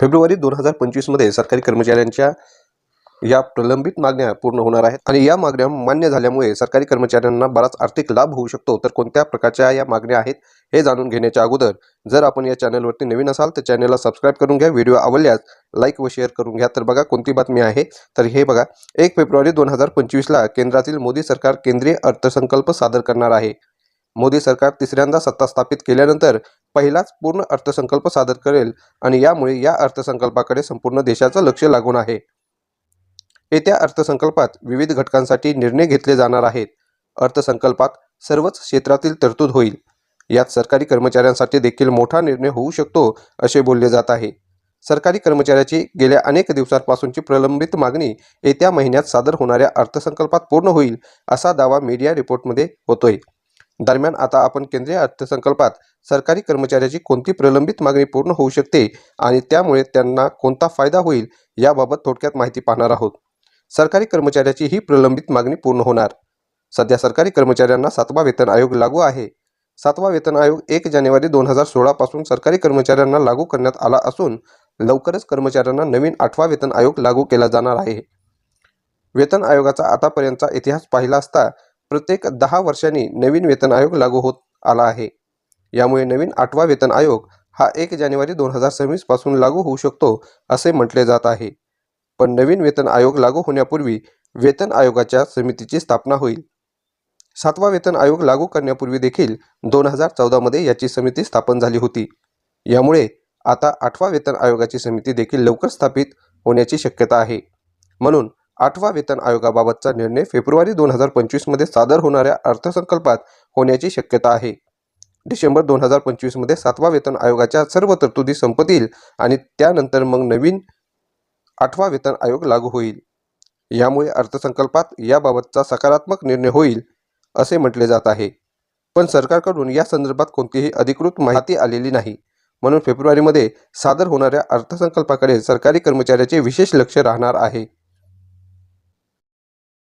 February दोन हजार पंचवीसमध्ये सरकारी कर्मचाऱ्यांच्या या प्रलंबित मागण्या पूर्ण होणार आहेत. आणि या मागण्या मान्य झाल्यामुळे सरकारी कर्मचाऱ्यांना बराच आर्थिक लाभ होऊ शकतो. तर कोणत्या प्रकारच्या या मागण्या आहेत हे जाणून घेण्याच्या अगोदर जर आपण या चॅनलवरती नवीन असाल तर चॅनलला सबस्क्राईब करून घ्या व्हिडिओ आवडल्यास लाईक व शेअर करून घ्या. तर बघा कोणती बातमी आहे? तर हे बघा एक फेब्रुवारी दोन हजार पंचवीसला केंद्रातील मोदी सरकार केंद्रीय अर्थसंकल्प सादर करणार आहे. मोदी सरकार तिसऱ्यांदा सत्ता स्थापित केल्यानंतर पहिलाच पूर्ण अर्थसंकल्प सादर करेल आणि यामुळे या अर्थसंकल्पाकडे संपूर्ण देशाचं लक्ष लागून आहे. येत्या अर्थसंकल्पात विविध घटकांसाठी निर्णय घेतले जाणार आहेत. अर्थसंकल्पात सर्वच क्षेत्रातील तरतूद होईल. यात सरकारी कर्मचाऱ्यांसाठी देखील मोठा निर्णय होऊ शकतो असे बोलले जात आहे. सरकारी कर्मचाऱ्याची गेल्या अनेक दिवसांपासूनची प्रलंबित मागणी येत्या महिन्यात सादर होणाऱ्या अर्थसंकल्पात पूर्ण होईल असा दावा मीडिया रिपोर्टमध्ये होतोय. दरम्यान आता आपण केंद्रीय अर्थसंकल्पात सरकारी कर्मचाऱ्याची कोणती प्रलंबित मागणी पूर्ण होऊ शकते आणि त्यामुळे त्यांना कोणता फायदा होईल याबाबत थोडक्यात माहिती पाहणार आहोत. सरकारी कर्मचाऱ्याची ही प्रलंबित मागणी पूर्ण होणार. सध्या सरकारी कर्मचाऱ्यांना सातवा वेतन आयोग लागू आहे. सातवा वेतन आयोग एक जानेवारी दोन हजार सोळापासून सरकारी कर्मचाऱ्यांना लागू करण्यात आला असून लवकरच कर्मचाऱ्यांना नवीन आठवा वेतन आयोग लागू केला जाणार आहे. वेतन आयोगाचा आतापर्यंतचा इतिहास पाहिला असता प्रत्येक दहा वर्षांनी नवीन वेतन आयोग लागू होत आला आहे. यामुळे नवीन आठवा वेतन आयोग हा एक जानेवारी दोन हजार सव्वीसपासून लागू होऊ शकतो असे म्हटले जात आहे. पण नवीन वेतन आयोग लागू होण्यापूर्वी वेतन आयोगाच्या समितीची स्थापना होईल. सातवा वेतन आयोग लागू करण्यापूर्वी देखील दोन हजार चौदामध्ये याची समिती स्थापन झाली होती. यामुळे आता आठवा वेतन आयोगाची समिती देखील लवकर स्थापित होण्याची शक्यता आहे. म्हणून आठवा वेतन आयोगाबाबतचा निर्णय फेब्रुवारी दोन हजार पंचवीसमध्ये सादर होणाऱ्या अर्थसंकल्पात होण्याची शक्यता आहे. डिसेंबर दोन हजार पंचवीसमध्ये सातवा वेतन आयोगाच्या सर्व तरतुदी संपतील आणि त्यानंतर मग नवीन आठवा वेतन आयोग लागू होईल. यामुळे अर्थसंकल्पात याबाबतचा सकारात्मक निर्णय होईल असे म्हटले जात आहे. पण सरकारकडून या संदर्भात कोणतीही अधिकृत माहिती आलेली नाही. म्हणून फेब्रुवारीमध्ये सादर होणाऱ्या अर्थसंकल्पाकडे सरकारी कर्मचाऱ्याचे विशेष लक्ष राहणार आहे.